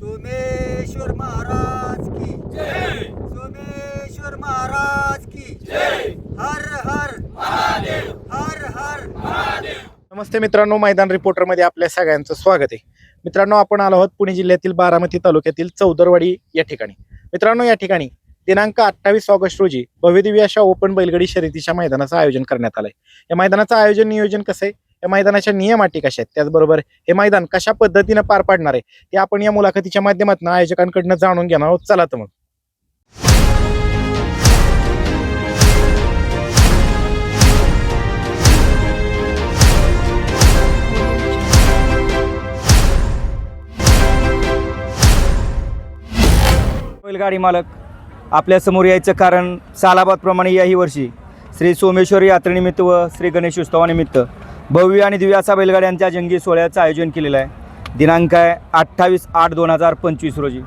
सोमेश्वर महाराज की जय. सोमेश्वर महाराज की जय. हर हर महादेव. हर हर नमस्ते मित्रांनो मैदान रिपोर्टरमध्ये आपल्या सगळ्यांचं स्वागत आहे. मित्रांनो आपण आलो आहोत पुणे जिल्ह्यातील बारामती तालुक्यातील चौदरवाडी या ठिकाणी. मित्रांनो या ठिकाणी दिनांक अठ्ठावीस ऑगस्ट रोजी भव्यदिव्य अशा ओपन बैलगडी शर्यतीच्या मैदानाचं आयोजन करण्यात आलंय. या मैदानाचं आयोजन नियोजन कसं आहे? या मैदानाच्या नियम अटी कशा आहेत? त्याचबरोबर हे मैदान कशा पद्धतीनं पार पाडणार आहे? ते आपण या मुलाखतीच्या माध्यमातून आयोजकांकडनं जाणून घेणार आहोत. चला तर मग. बैलगाडी मालक आपल्यासमोर यायचं कारण सालाबादप्रमाणे याही वर्षी श्री सोमेश्वर यात्रेनिमित्त व श्री गणेश उत्सवानिमित्त भव्य आणि दिव्य असा बैलगाड्यांच्या जंगी सोहळ्याचं आयोजन केलेलं आहे. दिनांक आहे अठ्ठावीस आठ दोन हजार पंचवीस रोजी.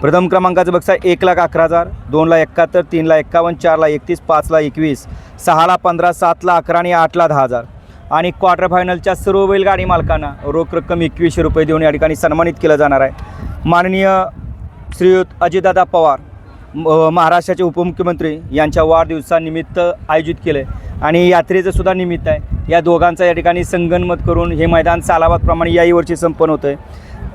प्रथम क्रमांकाचं बक्षा एक लाख अकरा हजार दोनला एकाहत्तर तीनला एक्कावन्न चारला एकतीस पाचला एकवीस सहाला पंधरा सातला अकरा आणि आठला दहा हजार. आणि क्वार्टर फायनलच्या सर्व बैलगाडी मालकांना रोख रक्कम एकवीसशे रुपये देऊन या ठिकाणी सन्मानित केलं जाणार आहे. माननीय श्रीयुत अजितदादा पवार म- महाराष्ट्राचे उपमुख्यमंत्री यांच्या वाढदिवसानिमित्त आयोजित केलं. आहे आणि यात्रेचं सुद्धा निमित्त आहे. या दोघांचा या ठिकाणी संगनमत करून हे मैदान सालाबादप्रमाणे याही वर्षी संपन्न होतं आहे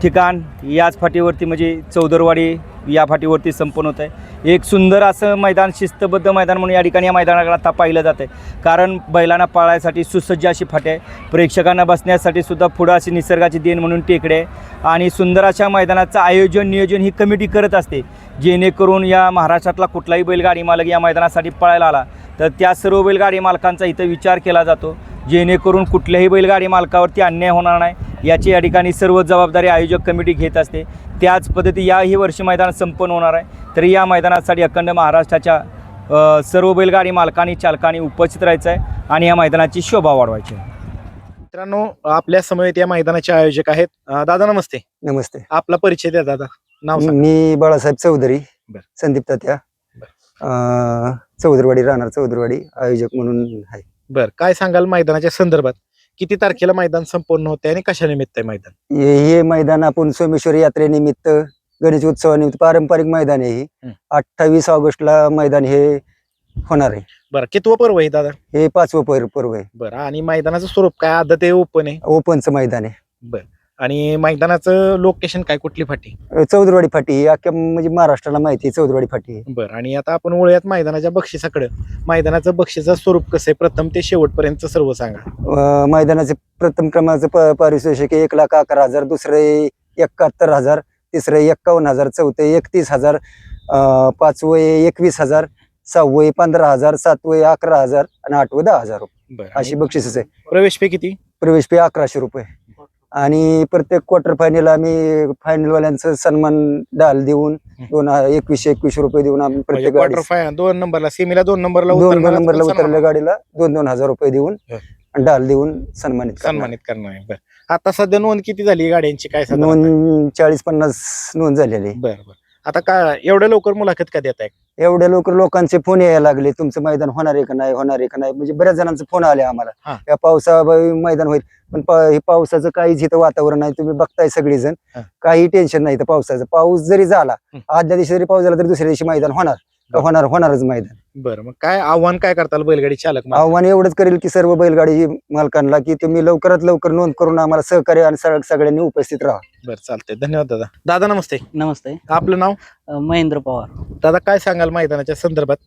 ठिकाण याच फाटीवरती म्हणजे चौदरवाडी या फाटीवरती संपन्न होतं आहे एक सुंदर असं मैदान शिस्तबद्ध मैदान म्हणून या ठिकाणी या मैदानाकडे आता पाहिलं जातं आहे कारण बैलांना पाळायसाठी सुसज्ज अशी फाटी आहे. प्रेक्षकांना बसण्यासाठी सुद्धा पुढं अशी निसर्गाची देण म्हणून टेकडे आहे. आणि सुंदर अशा मैदानाचं आयोजन नियोजन ही कमिटी करत असते. जेणेकरून या महाराष्ट्रातला कुठलाही बैलगाडी मालक या मैदानासाठी पळायला आला. तर त्या सर्व बैलगाडी मालकांचा इथं विचार केला जातो. जेणेकरून कुठल्याही बैलगाडी मालकावरती अन्याय होणार नाही. याची या ठिकाणी सर्व जबाबदारी आयोजक कमिटी घेत असते. त्याच पद्धती याही वर्षी मैदान संपन्न होणार आहे. तरी या मैदानासाठी अखंड महाराष्ट्राच्या सर्व बैलगाडी मालकांनी चालकांनी उपस्थित राहायचं आहे आणि या मैदानाची शोभा वाढवायची आहे. मित्रांनो आपल्या समवेत या मैदानाचे आयोजक आहेत. दादा नमस्ते. नमस्ते. आपला परिचय द्या दादा. नाव सांगा. मी बाळासाहेब चौधरी बर. संदीप तात्या. चौधरवाडी राहणार चौधरवाडी आयोजक म्हणून आहे. बर काय सांगाल मैदानाच्या संदर्भात? किती तारखेला मैदान संपन्न होते आणि कशा निमित्त आहे मैदान? हे हे मैदान आपण सोमेश्वर यात्रेनिमित्त गणेश उत्सवानिमित्त पारंपरिक मैदान आहे हे. हं. अठ्ठावीस ऑगस्टला मैदान हे होणार आहे. बरं कितवं पर्व आहे दादा? हे पाचवं पर- पर्व आहे. बरं आणि मैदानाचं स्वरूप काय? आदत आहे ओपन आहे? ओपनचं मैदान आहे. बरं. आणि मैदानाचं लोकेशन काय? कुठली फाटी? अं, चौधरवाडी फाटी. ही अख्ख्या म्हणजे महाराष्ट्राला माहिती आहे चौधरवाडी फाटी. बरं. आणि आता आपण वळूयात मैदानाच्या बक्षिसाकडे. मैदानाचं बक्षिसाचं स्वरूप कसं आहे? प्रथम ते शेवटपर्यंत सर्व सांगा. अं, मैदानाचे प्रथम क्रमांकाचं प- पारितोषिक आहे एक लाख अकरा हजार दुसरे एकाहत्तर हजार तिसरे एक्कावन्न हजार चौथे एकतीस हजार अं, पाचवं एकवीस हजार सहावं पंधरा हजार सातवं अकरा हजार आणि आठवं दहा हजार रुपये. बरं. अशी आणि बक्षीसच आहे प्रवेश फी किती? प्रवेश फी अकराशे रुपये. आणि प्रत्येक क्वार्टर फायनल आम्ही फायनल वाल्यांचं सन्मान डाल देऊन दोन एकवीसशे एकवीसशे रुपये देऊन आम्ही म्हणजे प्रत्येक क्वार्टर गाडीस- फाय दोन नंबरला सेमीला दोन नंबरला दोन नंबरला पण उतरलेल्या गाडीला दोन दोन हजार रुपये देऊन डाल देऊन सन्मानित करणार. सन्मानित करणार आहे बरं. आता सध्या नोंद किती झाली गाड्यांची? काय साधारण नोंद चाळीस पन्नास नोंद झालेली. आहे. बरं बरं. आता काय एवढ्या लवकर मुलाखत का देत आहे एवढ्या लवकर लोकांचे फोन यायला लागले. तुमचं मैदान होणार आहे का नाही? होणार आहे का नाही? म्हणजे बऱ्याच जणांचे फोन आले हा. आम्हाला या पावसा मैदान होईल. पण पा- हे पावसाचं काहीच इथं वातावरण नाही. तुम्ही बघताय सगळेजण. हा. काही टेन्शन नाही इथं पावसाचं. पाऊस जरी झाला हं. आदल्या दिवशी जरी पाऊस झाला तरी दुसऱ्या दिवशी मैदान होणार. का. होणार होणारच मैदान. बरं मग काय आव्हान काय करताल बैलगाडी चालक? आव्हान एवढंच करेल की सर्व बैलगाडी मालकांना की तुम्ही लवकरात लवकर नोंद करून आम्हाला सहकार्य आणि सग- सगळ्यांनी उपस्थित राहा. बरं चालतंय. धन्यवाद दादा. दादा नमस्ते. नमस्ते. आपलं नाव? अ, महेंद्र पवार. दादा काय सांगाल मैदानाच्या संदर्भात?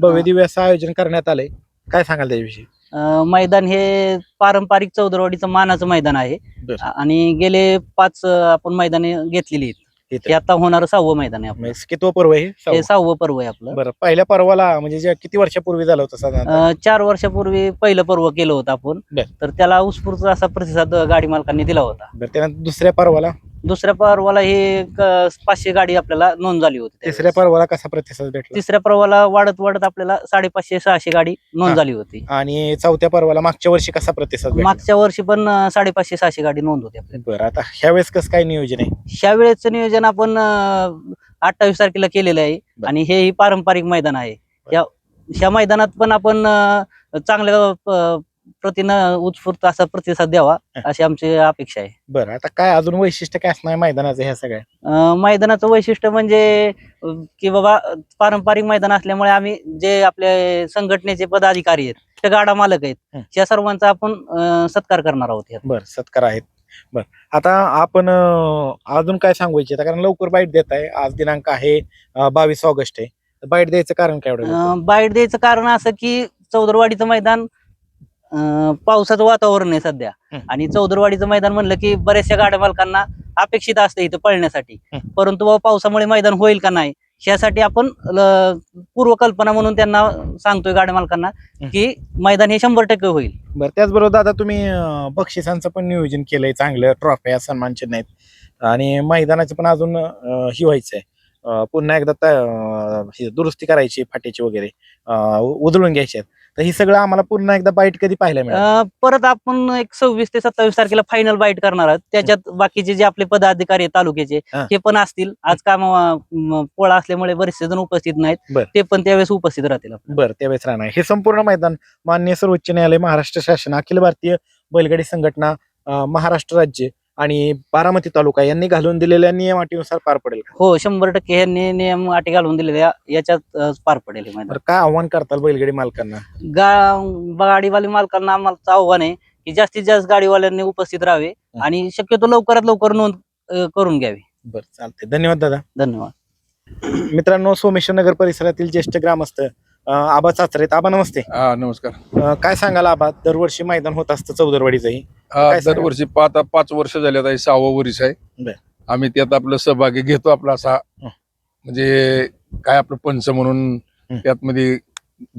भव्य दिव्य असं आयोजन करण्यात आलंय. काय सांगाल त्याविषयी? अ, मैदान हे पारंपरिक चौदरवाडीचं मानाचं मैदान आहे. बर. आणि गेले पाच अ, आपण मैदाने घेतलेली आहेत. हे आता होणार सहावं मैदान आहे आपलं. म्हणजे कितवं पर्व आहे हे? हे सहावं. पर्व आहे आपलं. बरं पहिल्या पर्वाला म्हणजे जे किती वर्षापूर्वी झालं होतं साधारण? अ, चार वर्षापूर्वी पहिलं पर्व केलं होतं आपण. बर. तर त्याला उत्स्फूर्त असा प्रतिसाद गाडी मालकांनी दिला होता. बरं त्यानंतर दुसऱ्या पर्वाला? दुसऱ्या पर्वाला हे क- पाचशे गाडी आपल्याला नोंद झाली होती. तिसऱ्या. पर्वाला कसा प्रतिसाद भेटला? तिसऱ्या पर्वाला वाढत वाढत आपल्याला साडेपाचशे सहाशे गाडी हा. नोंद झाली होती. आणि चौथ्या पर्वाला मागच्या वर्षी कसा प्रतिसाद भेटला? मागच्या वर्षी पण अ, साडेपाचशे सहाशे गाडी नोंद होती आपल्याला. बरं आता ह्या वेळेस कसं काय नियोजन आहे? ह्या वेळेचं नियोजन आपण अठ्ठावीस तारखेला केलेलं आहे. बर. आणि हे ही पारंपरिक मैदान आहे. या ह्या मैदानात पण आपण अं, चांगल्या प- प्रतीनं उत्स्फूर्त असा प्रतिसाद द्यावा अशी आमची अपेक्षा आहे. बरं आता काय अजून वैशिष्ट्य काय असणार मैदानाचं ह्या सगळ्या? अं, मैदानाचं वैशिष्ट्य म्हणजे अं, की बाबा पारंपरिक मैदान असल्यामुळे आम्ही जे आपले संघटनेचे पदाधिकारी आहेत ते गाडा मालक आहेत हं. या सर्वांचा आपण अं, सत्कार करणार आहोत यात. बर सत्कार आहेत. बर आता आपण अं, अजून काय सांगू इच्छिता? कारण लवकर बाईट देत आहे. आज दिनांक आहे बावीस ऑगस्ट आहे. बाईट द्यायचं कारण काय एवढं? लवकर? अं, बाईट द्यायचं कारण असं की चौदरवाडीचं मैदान पावसाचं वातावरण आहे सध्या. आणि चौदरवाडीचं मैदान म्हणलं की बऱ्याचशा गाड्या मालकांना अपेक्षित असते इथं पळण्यासाठी. परंतु बाबा पावसामुळे मैदान होईल का नाही यासाठी आपण पूर्वकल्पना म्हणून त्यांना सांगतोय गाड्या मालकांना. की मैदान हे शंभर टक्के होईल बरं त्याचबरोबर दादा तुम्ही बक्षिसांचं पण नियोजन केलंय चांगलं ट्रॉफ्या सन्मान चिन्ह आहेत आणि मैदानाचं पण अजून ही व्हायचंय पुन्हा एकदा दुरुस्ती करायची फाट्याची वगैरे उधळून घ्यायची आहेत. तर ही सगळं आम्हाला पुन्हा एकदा बाईट कधी पाहायला मिळेल अं, परत आपण एक सव्वीस ते सत्तावीस तारखेला फायनल बाईट करणार आहोत. त्याच्यात बाकीचे जे आपले पदाधिकारी आहेत तालुक्याचे हा. हे पण असतील. आज काम पोळा असल्यामुळे बरेचसे जण उपस्थित नाहीत. बर. ते पण त्यावेळेस उपस्थित राहतील बरं त्यावेळेस राहणार. हे संपूर्ण मैदान मान्य सर्वोच्च न्यायालय महाराष्ट्र शासन अखिल भारतीय बैलगाडी संघटना अं, महाराष्ट्र राज्य आणि बारामती तालुका यांनी घालून दिलेल्या नियम अटीनुसार पार पडेल का? हो शंभर टक्के हे नि- नियम अटी घालून दिलेल्या याच्यात अं, पार पडेल हे मैदान. बरं काय आव्हान करताल बैलगाडी मालकांना? गा गाडीवाले मालकांना आम्हाला आव्हान आहे की जास्तीत जास्त गाडीवाल्यांनी उपस्थित राहावे आणि शक्यतो लवकरात लवकर नोंद अं, करून घ्यावी. बरं चालते धन्यवाद दादा. धन्यवाद. मित्रांनो सोमेश्वर नगर परिसरातील ज्येष्ठ ग्रामस्थ अं, आबा चाचरे आबा नमस्ते. हा नमस्कार. अं, काय सांगाल आबा? दरवर्षी मैदान होत असतं चौदरवाडीचंही. हा काय सांगाल? दरवर्षी पाच पाच वर्ष झाले आता हे सहावं वर्ष आहे. आम्ही त्यात आपलं सहभागी घेतो आपला असा हं. म्हणजे काय आपलं पंच म्हणून हं. त्यात मध्ये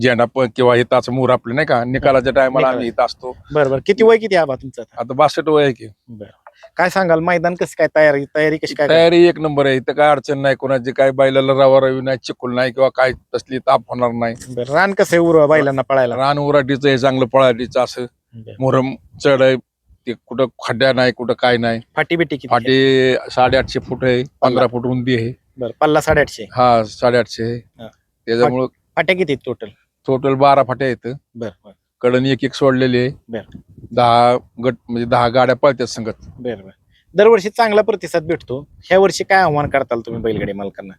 झेंडा पण किंवा हे ताच मोर आपले नाही का? निकालाच्या टायमाला आम्ही इथं असतो. बरं बरं. किती वय किती आबा तुमचं आता? आता बासष्ट वय आहे की. काय सांगाल? मैदान कसं काय? तयारी तयारी कशी काय? तयारी एक नंबर आहे. इथं काय अडचण नाही. कोणाची काय बैलाला रवा रवी नाही चिकुल नाही किंवा काय तसली ताप होणार नाही. बरं. रान कसं आहे उर बैलांना पळायला? रान उराटीचं हे चांगलं पळाटीचं असं. बरं. मोहरम चढ आहे ते कुठं खड्ड्या नाही कुठं काय नाही. फाटी बिटी किती फाटी साडेआठशे फूट आहे पंधरा फूट उंदी आहे. बरं पल्ला साडेआठशे. हा साडेआठशे आहे. हा. त्याच्यामुळं फाट्या किती टोटल टोटल बारा फाट्या आहेत. बरं बरं. कडन एक एक सोडलेली आहे. बर. दहा गट म्हणजे दहा गाड्या पळतात संगत. बरं बरं. दरवर्षी चांगला प्रतिसाद भेटतो. ह्या वर्षी काय आव्हान करताल तुम्ही बैलगाडी मालकांना?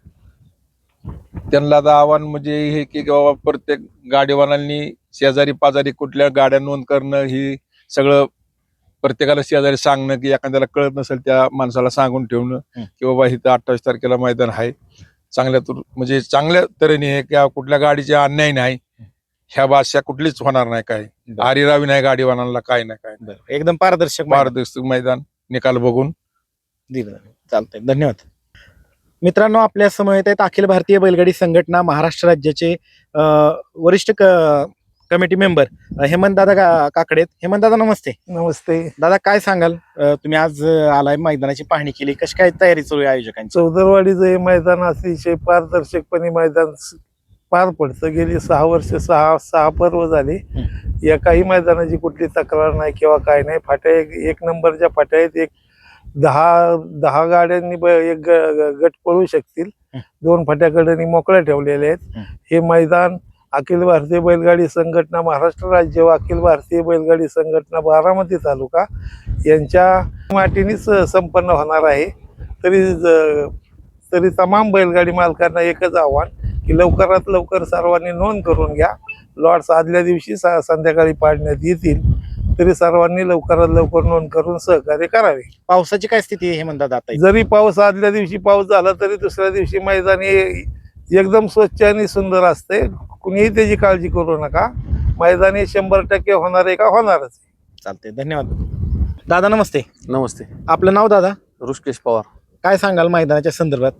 त्यांना आता आव्हान म्हणजे हे की बाबा प्रत्येक गाडीवानांनी शेजारी पाजारी कुठल्या गाड्या नोंद करणं ही सगळं प्रत्येकाला शेजारी सांगणं की एखाद्याला कळत नसेल त्या माणसाला सांगून ठेवणं हं. की बाबा इथं अठ्ठावीस तारखेला मैदान आहे. चांगल्या तुर म्हणजे चांगल्या तऱ्हेने आहे किंवा कुठल्या गाडीचे अन्याय नाही. ह्या भाषा कुठलीच होणार नाही काय. आरीरावी नाही गाडीवानाला काय नाही काय एकदम पारदर्शक. पारदर्शक मैदान. निकाल बघून. दिलं. चालतंय. धन्यवाद. मित्रांनो आपल्यासमोर येत आहेत अखिल भारतीय बैलगाडी संघटना महाराष्ट्र राज्याचे वरिष्ठ कमिटी मेंबर हेमंत दादा काकडे हेमंत दादा नमस्ते. नमस्ते. दादा काय सांगाल? अं, तुम्ही आज अं, आलाय मैदानाची पाहणी केली. कशी काय तयारी चालू आहे आयोजकांची? चौदरवाडीचं हे मैदान अतिशय पारदर्शकपणे मैदान स- पार पडतं. गेली सहा वर्ष सहा सहा पर्व झाली. एकाही मैदानाची कुठली तक्रार नाही किंवा काय नाही. फाट्या एक एक नंबरच्या फाट्या आहेत. एक दहा दहा गाड्यांनी ब- एक ग- ग- गट पळू शकतील. हं. दोन फाट्याकडेनी मोकळ्या ठेवलेल्या आहेत. हे मैदान अखिल भारतीय बैलगाडी संघटना महाराष्ट्र राज्य व अखिल भारतीय बैलगाडी संघटना बारामती तालुका यांच्या माटीनीच संपन्न होणार आहे. तरी तरी तमाम बैलगाडी मालकांना एकच आव्हान की लवकरात लवकर सर्वांनी नोंद करून घ्या. लॉट्स आदल्या दिवशी सा- संध्याकाळी पाडण्यात येतील. तरी सर्वांनी लवकरात लवकर नोंद करून सहकार्य करावे. पावसाची काय स्थिती आहे हेमंत दादा आता? जरी पाऊस आदल्या दिवशी पाऊस झाला तरी दुसऱ्या दिवशी मैदान हे एकदम स्वच्छ आणि सुंदर असते. कुणीही त्याची काळजी करू नका. मैदान हे शंभर टक्के होणार आहे का? होणारच चालतंय. धन्यवाद. दादा नमस्ते. नमस्ते. आपलं नाव दादा? ऋषिकेश पवार. काय सांगाल मैदानाच्या संदर्भात?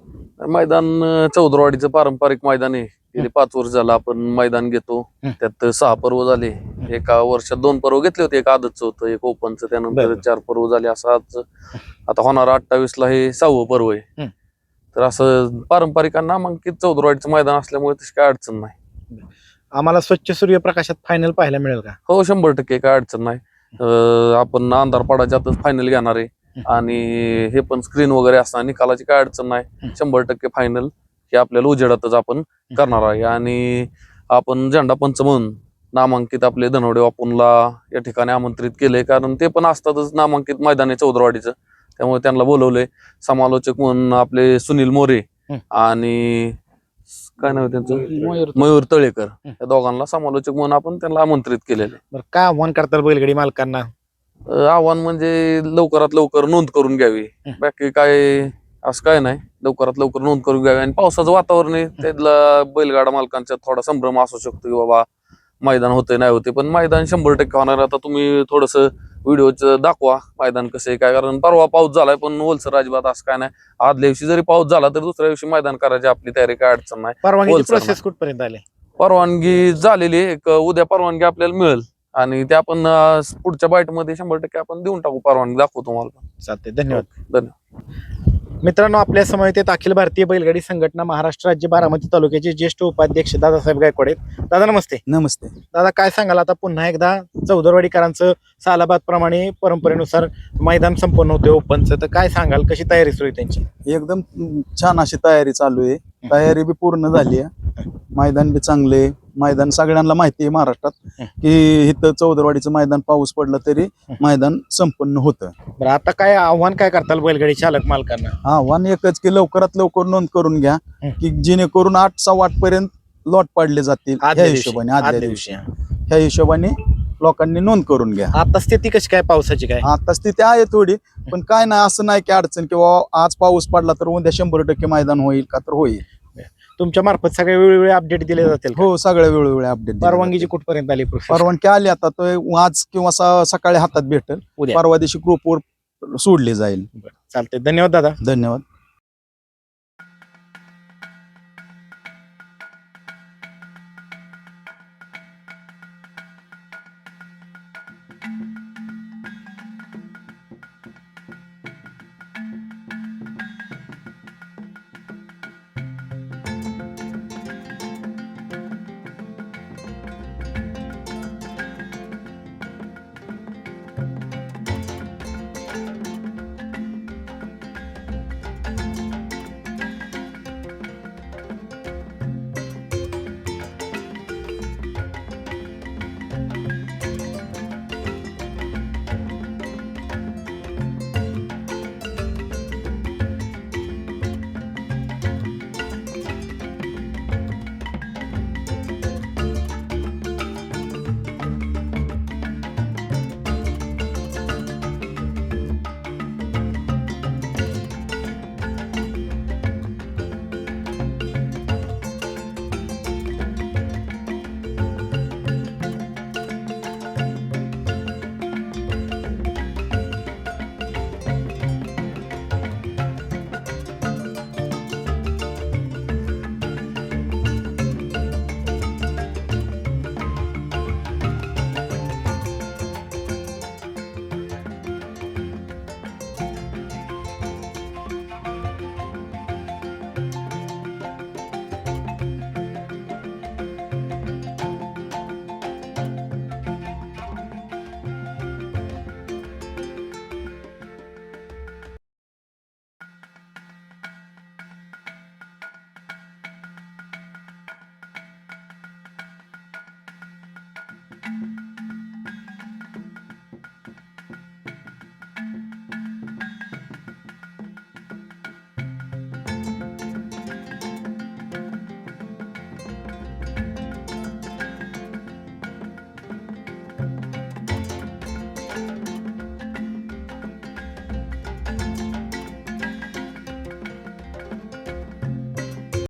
मैदान अं, चौदरवाडीचं पारंपरिक मैदान आहे. गेले पाच वर्ष झालं आपण मैदान घेतो. हं. त्यात सहा पर्व झाले. एका वर्षात दोन पर्व घेतले होते. एक आदतचं होतं एक ओपनचं. त्यानंतर बरं. चार पर्व झाले. असं आज आता होणार अठ्ठावीस ला हे सहावं पर्व आहे. तर असं पारंपरिक आणि नामांकित चौदरवाडीचं मैदान असल्यामुळे तशी काय अडचण नाही. आम्हाला स्वच्छ सूर्यप्रकाशात फायनल पाहायला मिळेल का? हो शंभर टक्के काय अडचण नाही. अं, आपण अंधार पडायच्या आतच फायनल घेणार आहे. आणि हे पण स्क्रीन वगैरे असणार निकालाची काय अडचण नाही. शंभर टक्के फायनल हे आपल्याला उजेडातच आपण करणार आहे. आणि आपण झेंडा पंच म्हणून नामांकित आपले धनवडे बापूंला या ठिकाणी आमंत्रित केले कारण ते पण असतातच नामांकित मैदानी चौदरवाडीचं. त्यामुळे त्यांना बोलवले समालोचक म्हणून आपले सुनील मोरे. आणि काय नाव आहे त्यांचं? मयूर तळेकर. या दोघांना समालोचक म्हणून आपण त्यांना आमंत्रित केलेले बरं काय आव्हान करताल बैलगाडी मालकांना? अं, आव्हान म्हणजे लवकरात लवकर नोंद करून घ्यावी. हं. बाकी काय असं काय नाही. लवकरात लवकर नोंद करून घ्यावी. आणि पावसाचं वातावरण आहे त्यातला बैलगाडा मालकांचा थोडा संभ्रम असू शकतो की बाबा मैदान होते नाही होते पण मैदान शंभर टक्के होणार आता तुम्ही थोडस व्हिडिओच दाखवा. मैदान कसं आहे काय कारण परवा पाऊस झालाय पण ओलसर अजिबात असं काय नाही. आदल्या दिवशी जरी पाऊस झाला तर दुसऱ्या दिवशी मैदान करायची आपली तयारी काय अडचण नाही. प्रोसेस कुठपर्यंत आली? परवानगी झालेली. एक उद्या परवानगी आपल्याला मिळेल. आणि ते आपण पुढच्या बाईटमध्ये शंभर टक्के आपण देऊन टाकू परवानगी दाखवू तुम्हाला. चालते धन्यवाद. धन्यवाद. मित्रांनो आपल्यासमोर येत अखिल भारतीय बैलगाडी संघटना महाराष्ट्र राज्य बारामती तालुक्याचे ज्येष्ठ उपाध्यक्ष दादासाहेब गायकवाड आहेत. दादा नमस्ते. नमस्ते. दादा काय सांगाल? आता पुन्हा एकदा चौदरवाडीकरांचं सालाबाद प्रमाणे परंपरेनुसार मैदान संपन्न होते ओपनचं. तर काय सांगाल? कशी तयारी सुरू आहे त्यांची? एकदम छान अशी तयारी चालू आहे. तयारी बी पूर्ण झाली आहे. मैदान बी चांगले मैदान सगळ्यांना माहिती आहे महाराष्ट्रात की इथं चौदरवाडीचं मैदान पाऊस पडला तरी मैदान संपन्न होतं. बरं आता काय आव्हान काय करताल बैलगाडी चालक मालकांना? आव्हान एकच की लवकरात लवकर नोंद करून घ्या. की जेणेकरून आठ सव्वा आठ पर्यंत लॉट पाडले जातील ह्या दिवशी हिशोबाने आदल्या आदल्या दिवशी. दिवशी ह्या हिशोबाने लोकांनी नोंद करून घ्या. आता स्थिती कशी काय पावसाची काय? आता स्थिती आहे थोडी पण काय नाही असं नाही की अडचण किंवा आज पाऊस पडला तर उद्या शंभर टक्के मैदान होईल का? तर होईल. तुमच्या मार्फत सगळे वेळोवेळी अपडेट दिले जातील? हो सगळ्या वेळोवेळी अपडेट परवानगीची कुठपर्यंत आली प्रोसेस परवानगी आली आता तो आज किंवा स- सकाळी हातात भेटेल. उद्या. परवा दिवशी ग्रुपवर सोडली जाईल. चालते धन्यवाद दादा. धन्यवाद.